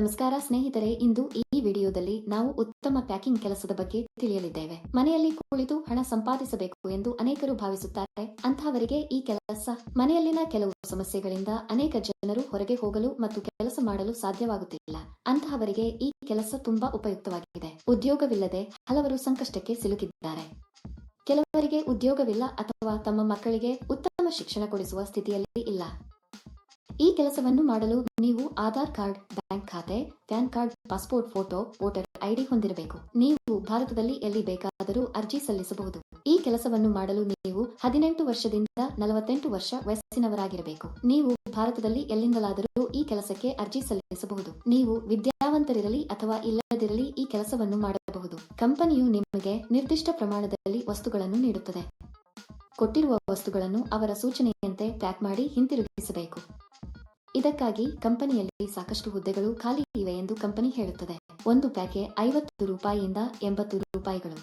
ನಮಸ್ಕಾರ ಸ್ನೇಹಿತರೆ, ಇಂದು ಈ ವಿಡಿಯೋದಲ್ಲಿ ನಾವು ಉತ್ತಮ ಪ್ಯಾಕಿಂಗ್ ಕೆಲಸದ ಬಗ್ಗೆ ತಿಳಿಯಲಿದ್ದೇವೆ. ಮನೆಯಲ್ಲಿ ಕುಳಿತು ಹಣ ಸಂಪಾದಿಸಬೇಕು ಎಂದು ಅನೇಕರು ಭಾವಿಸುತ್ತಾರೆ. ಅಂತಹವರಿಗೆ ಈ ಕೆಲಸ, ಮನೆಯಲ್ಲಿನ ಕೆಲವು ಸಮಸ್ಯೆಗಳಿಂದ ಅನೇಕ ಜನರು ಹೊರಗೆ ಹೋಗಲು ಮತ್ತು ಕೆಲಸ ಮಾಡಲು ಸಾಧ್ಯವಾಗುತ್ತಿಲ್ಲ. ಅಂತಹವರಿಗೆ ಈ ಕೆಲಸ ತುಂಬಾ ಉಪಯುಕ್ತವಾಗಿದೆ. ಉದ್ಯೋಗವಿಲ್ಲದೆ ಹಲವರು ಸಂಕಷ್ಟಕ್ಕೆ ಸಿಲುಕಿದ್ದಾರೆ. ಕೆಲವರಿಗೆ ಉದ್ಯೋಗವಿಲ್ಲ ಅಥವಾ ತಮ್ಮ ಮಕ್ಕಳಿಗೆ ಉತ್ತಮ ಶಿಕ್ಷಣ ಕೊಡಿಸುವ ಸ್ಥಿತಿಯಲ್ಲಿ ಇಲ್ಲ. ಈ ಕೆಲಸವನ್ನು ಮಾಡಲು ನೀವು ಆಧಾರ್ ಕಾರ್ಡ್, ಬ್ಯಾಂಕ್ ಖಾತೆ, PAN card, passport photo, voter ID ಹೊಂದಿರಬೇಕು. ನೀವು ಭಾರತದಲ್ಲಿ ಎಲ್ಲಿ ಬೇಕಾದರೂ ಅರ್ಜಿ ಸಲ್ಲಿಸಬಹುದು. ಈ ಕೆಲಸವನ್ನು ಮಾಡಲು ನೀವು ಹದಿನೆಂಟು ವರ್ಷದಿಂದ ನಲವತ್ತೆಂಟು ವರ್ಷ ವಯಸ್ಸಿನವರಾಗಿರಬೇಕು. ನೀವು ಭಾರತದಲ್ಲಿ ಎಲ್ಲಿಂದಲಾದರೂ ಈ ಕೆಲಸಕ್ಕೆ ಅರ್ಜಿ ಸಲ್ಲಿಸಬಹುದು. ನೀವು ವಿದ್ಯಾವಂತರಿರಲಿ ಅಥವಾ ಇಲ್ಲದಿರಲಿ ಈ ಕೆಲಸವನ್ನು ಮಾಡಬಹುದು. ಕಂಪನಿಯು ನಿಮಗೆ ನಿರ್ದಿಷ್ಟ ಪ್ರಮಾಣದಲ್ಲಿ ವಸ್ತುಗಳನ್ನು ನೀಡುತ್ತದೆ. ಕೊಟ್ಟಿರುವ ವಸ್ತುಗಳನ್ನು ಅವರ ಸೂಚನೆಯಂತೆ ಪ್ಯಾಕ್ ಮಾಡಿ ಹಿಂತಿರುಗಿಸಬೇಕು. ಇದಕ್ಕಾಗಿ ಕಂಪನಿಯಲ್ಲಿ ಸಾಕಷ್ಟು ಹುದ್ದೆಗಳು ಖಾಲಿ ಇವೆ ಎಂದು ಕಂಪನಿ ಹೇಳುತ್ತದೆ. ಒಂದು ಪ್ಯಾಕೆ ಐವತ್ತು ರೂಪಾಯಿಯಿಂದ ಎಂಬತ್ತು ರೂಪಾಯಿಗಳು.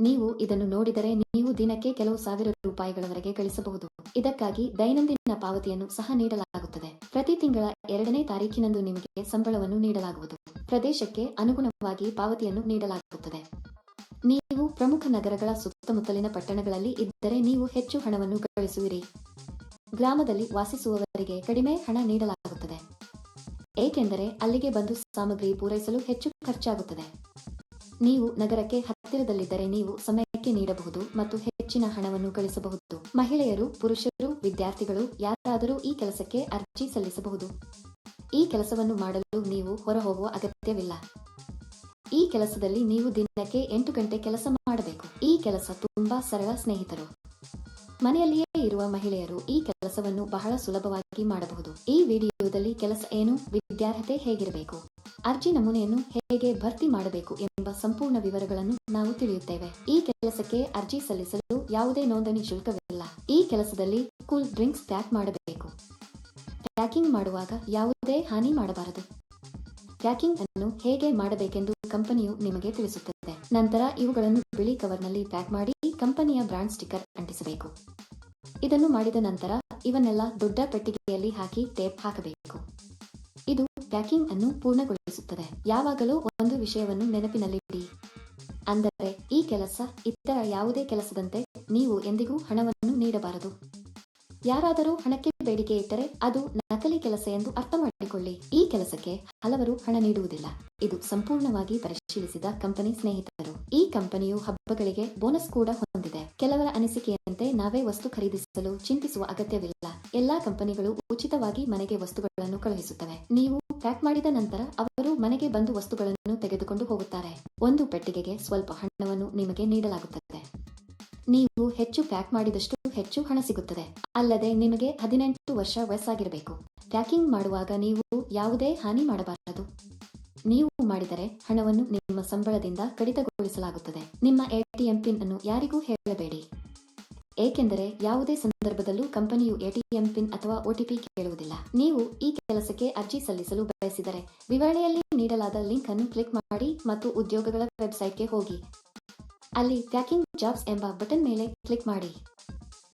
ನೀವು ಇದನ್ನು ನೋಡಿದರೆ ನೀವು ದಿನಕ್ಕೆ ಕೆಲವು ಸಾವಿರ ರೂಪಾಯಿಗಳವರೆಗೆ ಗಳಿಸಬಹುದು. ಇದಕ್ಕಾಗಿ ದೈನಂದಿನ ಪಾವತಿಯನ್ನು ಸಹ ನೀಡಲಾಗುತ್ತದೆ. ಪ್ರತಿ ತಿಂಗಳ ಎರಡನೇ ತಾರೀಕಿನಂದು ನಿಮಗೆ ಸಂಬಳವನ್ನು ನೀಡಲಾಗುವುದು. ಪ್ರದೇಶಕ್ಕೆ ಅನುಗುಣವಾಗಿ ಪಾವತಿಯನ್ನು ನೀಡಲಾಗುತ್ತದೆ. ನೀವು ಪ್ರಮುಖ ನಗರಗಳ ಸುತ್ತಮುತ್ತಲಿನ ಪಟ್ಟಣಗಳಲ್ಲಿ ಇದ್ದರೆ ನೀವು ಹೆಚ್ಚು ಹಣವನ್ನು ಗಳಿಸುವಿರಿ. ಗ್ರಾಮದಲ್ಲಿ ವಾಸಿಸುವವರಿಗೆ ಕಡಿಮೆ ಹಣ ನೀಡಲಾಗುತ್ತದೆ. ಏಕೆಂದರೆ ಅಲ್ಲಿಗೆ ಬಂದು ಸಾಮಗ್ರಿ ಪೂರೈಸಲು ಹೆಚ್ಚು ಖರ್ಚಾಗುತ್ತದೆ. ನೀವು ನಗರಕ್ಕೆ ಹತ್ತಿರದಲ್ಲಿದ್ದರೆ ನೀವು ಸಮಯಕ್ಕೆ ನೀಡಬಹುದು ಮತ್ತು ಹೆಚ್ಚಿನ ಹಣವನ್ನು ಗಳಿಸಬಹುದು. ಮಹಿಳೆಯರು, ಪುರುಷರು, ವಿದ್ಯಾರ್ಥಿಗಳು ಯಾರಾದರೂ ಈ ಕೆಲಸಕ್ಕೆ ಅರ್ಜಿ ಸಲ್ಲಿಸಬಹುದು. ಈ ಕೆಲಸವನ್ನು ಮಾಡಲು ನೀವು ಹೊರಹೋಗುವ ಅಗತ್ಯವಿಲ್ಲ. ಈ ಕೆಲಸದಲ್ಲಿ ನೀವು ದಿನಕ್ಕೆ ಎಂಟು ಗಂಟೆ ಕೆಲಸ ಮಾಡಬೇಕು. ಈ ಕೆಲಸ ತುಂಬಾ ಸರಳ ಸ್ನೇಹಿತರು. ಮನೆಯಲ್ಲಿಯೇ ಇರುವ ಮಹಿಳೆಯರು ಈ ಕೆಲಸವನ್ನು ಬಹಳ ಸುಲಭವಾಗಿ ಮಾಡಬಹುದು. ಈ ವಿಡಿಯೋದಲ್ಲಿ ಕೆಲಸ ಏನು, ವಿದ್ಯಾರ್ಹತೆ ಹೇಗಿರಬೇಕು, ಅರ್ಜಿ ನಮೂನೆಯನ್ನು ಹೇಗೆ ಭರ್ತಿ ಮಾಡಬೇಕು ಎಂಬ ಸಂಪೂರ್ಣ ವಿವರಗಳನ್ನು ನಾವು ತಿಳಿಯುತ್ತೇವೆ. ಈ ಕೆಲಸಕ್ಕೆ ಅರ್ಜಿ ಸಲ್ಲಿಸಲು ಯಾವುದೇ ನೋಂದಣಿ ಶುಲ್ಕವಿಲ್ಲ. ಈ ಕೆಲಸದಲ್ಲಿ ಕೂಲ್ ಡ್ರಿಂಕ್ಸ್ ಪ್ಯಾಕ್ ಮಾಡಬೇಕು. ಪ್ಯಾಕಿಂಗ್ ಮಾಡುವಾಗ ಯಾವುದೇ ಹಾನಿ ಮಾಡಬಾರದು. ಪ್ಯಾಕಿಂಗ್ ಅನ್ನು ಹೇಗೆ ಮಾಡಬೇಕೆಂದು ಕಂಪನಿಯು ನಿಮಗೆ ತಿಳಿಸುತ್ತದೆ. ನಂತರ ಇವುಗಳನ್ನು ಬಿಳಿ ಕವರ್ನಲ್ಲಿ ಪ್ಯಾಕ್ ಮಾಡಿ ಕಂಪನಿಯ ಬ್ರಾಂಡ್ ಸ್ಟಿಕ್ಕರ್ ಅಂಟಿಸಬೇಕು. ಇದನ್ನು ಮಾಡಿದ ನಂತರ ಇವನ್ನೆಲ್ಲ ದೊಡ್ಡ ಪೆಟ್ಟಿಗೆಯಲ್ಲಿ ಹಾಕಿ ಟೇಪ್ ಹಾಕಬೇಕು. ಇದು ಪ್ಯಾಕಿಂಗ್ ಅನ್ನು ಪೂರ್ಣಗೊಳಿಸುತ್ತದೆ. ಯಾವಾಗಲೂ ಒಂದು ವಿಷಯವನ್ನು ನೆನಪಿನಲ್ಲಿಡಿ. ಅಂದರೆ, ಈ ಕೆಲಸ ಇತರ ಯಾವುದೇ ಕೆಲಸದಂತೆ ನೀವು ಎಂದಿಗೂ ಹಣವನ್ನು ನೀಡಬಾರದು. ಯಾರಾದರೂ ಹಣಕ್ಕೆ ಬೇಡಿಕೆ ಇಟ್ಟರೆ ಅದು ನಕಲಿ ಕೆಲಸ ಎಂದು ಅರ್ಥ ಮಾಡಿಕೊಳ್ಳಿ ಈ ಕೆಲಸಕ್ಕೆ ಹಲವರು ಹಣ ನೀಡುವುದಿಲ್ಲ. ಇದು ಸಂಪೂರ್ಣವಾಗಿ ಪರಿಶೀಲಿಸಿದ ಕಂಪನಿ ಸ್ನೇಹಿತರು. ಈ ಕಂಪನಿಯು ಹಬ್ಬಗಳಿಗೆ ಬೋನಸ್ ಕೂಡ ಹೊಂದಿದೆ. ಕೆಲವರ ಅನಿಸಿಕೆಯಂತೆ ನಾವೇ ವಸ್ತು ಖರೀದಿಸಲು ಚಿಂತಿಸುವ ಅಗತ್ಯವಿಲ್ಲ. ಎಲ್ಲಾ ಕಂಪನಿಗಳು ಉಚಿತವಾಗಿ ಮನೆಗೆ ವಸ್ತುಗಳನ್ನು ಕಳುಹಿಸುತ್ತವೆ. ನೀವು ಪ್ಯಾಕ್ ಮಾಡಿದ ನಂತರ ಅವರು ಮನೆಗೆ ಬಂದು ವಸ್ತುಗಳನ್ನು ತೆಗೆದುಕೊಂಡು ಹೋಗುತ್ತಾರೆ. ಒಂದು ಪೆಟ್ಟಿಗೆಗೆ ಸ್ವಲ್ಪ ಹಣವನ್ನು ನಿಮಗೆ ನೀಡಲಾಗುತ್ತದೆ. ನೀವು ಹೆಚ್ಚು ಪ್ಯಾಕ್ ಮಾಡಿದಷ್ಟು ಹೆಚ್ಚು ಹಣ ಸಿಗುತ್ತದೆ. ಅಲ್ಲದೆ ನಿಮಗೆ ಹದಿನೆಂಟು ವರ್ಷ ವಯಸ್ಸಾಗಿರಬೇಕು. ಪ್ಯಾಕಿಂಗ್ ಮಾಡುವಾಗ ನೀವು ಯಾವುದೇ ಹಾನಿ ಮಾಡಬಾರದು. ನೀವು ಮಾಡಿದರೆ ಹಣವನ್ನು ನಿಮ್ಮ ಸಂಬಳದಿಂದ ಕಡಿತಗೊಳಿಸಲಾಗುತ್ತದೆ. ನಿಮ್ಮ ಎಟಿಎಂ ಪಿನ್ ಅನ್ನು ಯಾರಿಗೂ ಹೇಳಬೇಡಿ. ಏಕೆಂದರೆ ಯಾವುದೇ ಸಂದರ್ಭದಲ್ಲೂ ಕಂಪನಿಯು ಎಟಿಎಂ ಪಿನ್ ಅಥವಾ ಒಟಿಪಿ ಕೇಳುವುದಿಲ್ಲ. ನೀವು ಈ ಕೆಲಸಕ್ಕೆ ಅರ್ಜಿ ಸಲ್ಲಿಸಲು ಬಯಸಿದರೆ ವಿವರಣೆಯಲ್ಲಿ ನೀಡಲಾದ ಲಿಂಕ್ ಅನ್ನು ಕ್ಲಿಕ್ ಮಾಡಿ ಮತ್ತು ಉದ್ಯೋಗಗಳ ವೆಬ್ಸೈಟ್ಗೆ ಹೋಗಿ. ಅಲ್ಲಿ ಪ್ಯಾಕಿಂಗ್ ಜಾಬ್ಸ್ ಎಂಬ ಬಟನ್ ಮೇಲೆ ಕ್ಲಿಕ್ ಮಾಡಿ.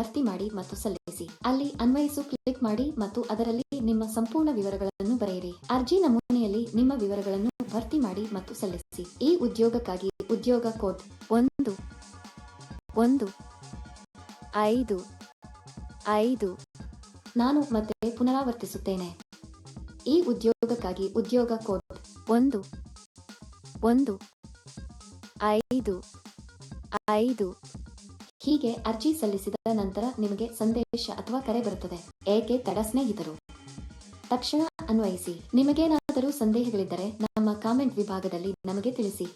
ಭರ್ತಿ ಮಾಡಿ ಮತ್ತು ಸಲ್ಲಿಸಿ. ಅಲ್ಲಿ ಅನ್ವಯಿಸು ಕ್ಲಿಕ್ ಮಾಡಿ ಮತ್ತು ಅದರಲ್ಲಿ ನಿಮ್ಮ ಸಂಪೂರ್ಣ ವಿವರಗಳನ್ನು ಬರೆಯಿರಿ. ಅರ್ಜಿ ನಮೂನೆಯಲ್ಲಿ ನಿಮ್ಮ ವಿವರಗಳನ್ನು ಭರ್ತಿ ಮಾಡಿ ಮತ್ತು ಸಲ್ಲಿಸಿ. ಈ ಉದ್ಯೋಗಕ್ಕಾಗಿ ಉದ್ಯೋಗ ಕೋಡ್ ಒಂದು ಒಂದು, ಐದು ಐದು. ನಾನು ಮತ್ತೆ ಪುನರಾವರ್ತಿಸುತ್ತೇನೆ. ಈ ಉದ್ಯೋಗಕ್ಕಾಗಿ ಉದ್ಯೋಗ ಕೋಡ್ ಒಂದು ಒಂದು, ಐದು ಐದು. ಹೀಗೆ ಅರ್ಜಿ ಸಲ್ಲಿಸಿದ ನಂತರ ನಿಮಗೆ ಸಂದೇಶ ಅಥವಾ ಕರೆ ಬರುತ್ತದೆ. ಏಕೆ ತಡ ಸ್ನೇಹಿತರು? ತಕ್ಷಣ ಅನ್ವಯಿಸಿ. ನಿಮಗೇನಾದರೂ ಸಂದೇಹಗಳಿದ್ದರೆ ನಮ್ಮ ಕಾಮೆಂಟ್ ವಿಭಾಗದಲ್ಲಿ ನಮಗೆ ತಿಳಿಸಿ.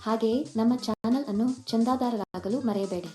ಹಾಗೆಯೇ ನಮ್ಮ ಚಾನಲ್ ಅನ್ನು ಚಂದಾದಾರರಾಗಲು ಮರೆಯಬೇಡಿ.